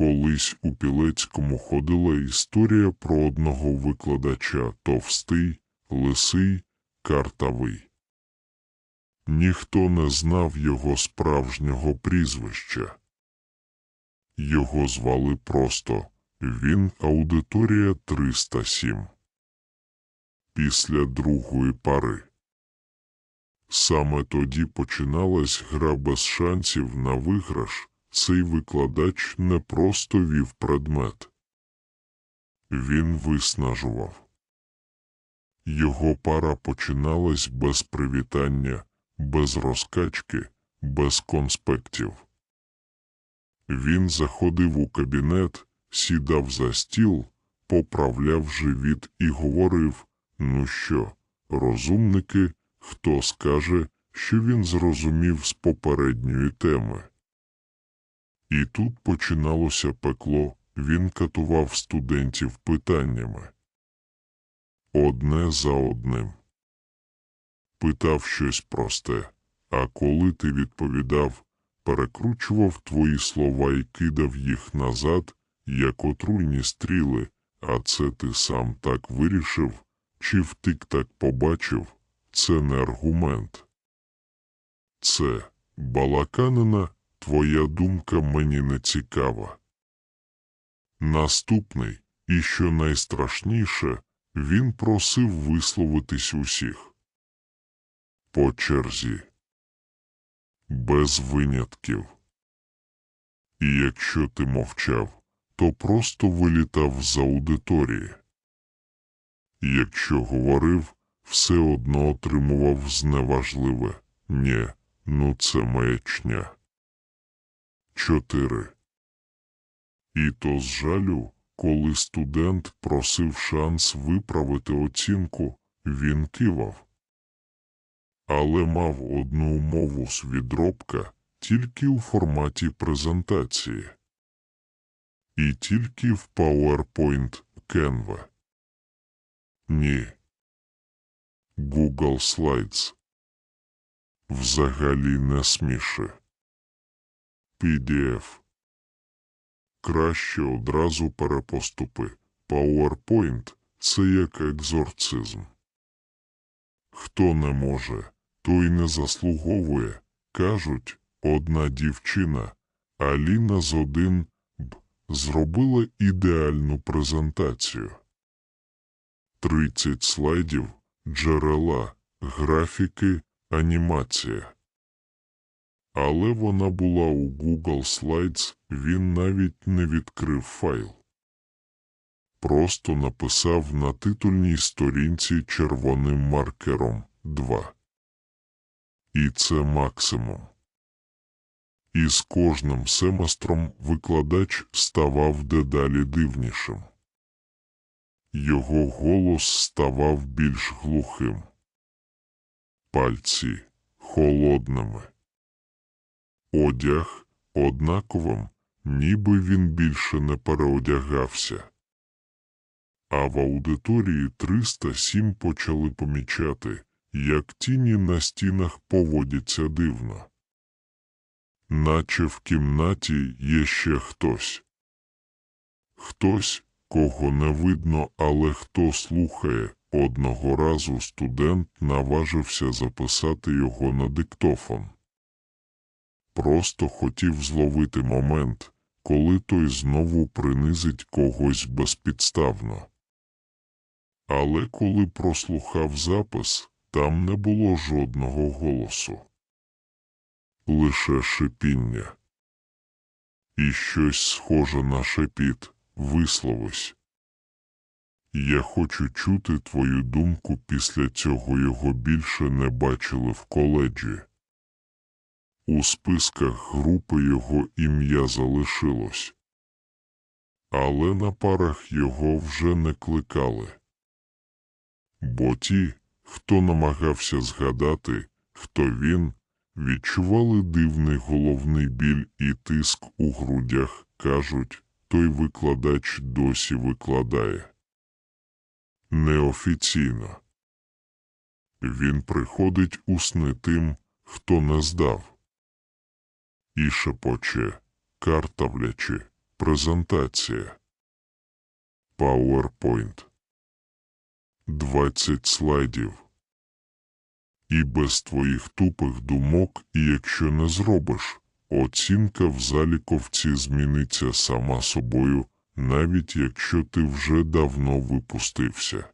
Колись у Пілецькому ходила історія про одного викладача товстий, лисий, картавий. Ніхто не знав його справжнього прізвища. Його звали просто він аудиторія 307. Після другої пари. Саме тоді починалась гра без шансів на виграш. Цей викладач не просто вів предмет. Він виснажував. Його пара починалась без привітання, без розкачки, без конспектів. Він заходив у кабінет, сідав за стіл, поправляв живіт і говорив Ну що, розумники, хто скаже, що він зрозумів з попередньої теми. І тут починалося пекло, він катував студентів питаннями. Одне за одним. Питав щось просте, а коли ти відповідав, перекручував твої слова і кидав їх назад, як отруйні стріли, а це ти сам так вирішив, чи втик так побачив, це не аргумент. Це балаканина, твоя думка мені не цікава. Наступний, і що найстрашніше, він просив висловитись усіх. По черзі. Без винятків. І якщо ти мовчав, то просто вилітав з аудиторії. Якщо говорив, все одно отримував зневажливе «Нє, ну це маячня. 4. І то з жалю, коли студент просив шанс виправити оцінку, він кивав. Але мав одну умову з відробка тільки у форматі презентації. І тільки в PowerPoint Canva. Ні. Google Slides. Взагалі не сміше. PDF. Краще одразу перепоступи. PowerPoint – це як екзорцизм. Хто не може, той не заслуговує. Кажуть, одна дівчина, Аліна з один б зробила ідеальну презентацію. 30 слайдів, джерела, графіки, анімація. Але вона була у Google Slides, він навіть не відкрив файл. Просто написав на титульній сторінці червоним маркером 2. І це максимум. І з кожним семестром викладач ставав дедалі дивнішим. Його голос ставав більш глухим. Пальці холодними. Одяг однаковим, ніби він більше не переодягався. А в аудиторії 307 почали помічати, як тіні на стінах поводяться дивно. Наче в кімнаті є ще хтось. Хтось, кого не видно, але хто слухає. Одного разу студент наважився записати його на диктофон. Просто хотів зловити момент, коли той знову принизить когось безпідставно. Але коли прослухав запис, там не було жодного голосу. Лише шипіння. І щось схоже на шепіт висловись. Я хочу чути твою думку після цього його більше не бачили в коледжі. У списках групи його ім'я залишилось, але на парах його вже не кликали. Бо ті, хто намагався згадати, хто він, відчували дивний головний біль і тиск у грудях, кажуть, той викладач досі викладає. Неофіційно. Він приходить у сни тим, хто не здав і шепоче, картавлячи, презентація. PowerPoint. 20 слайдів. І без твоїх тупих думок, і якщо не зробиш, оцінка в заліковці зміниться сама собою, навіть якщо ти вже давно випустився.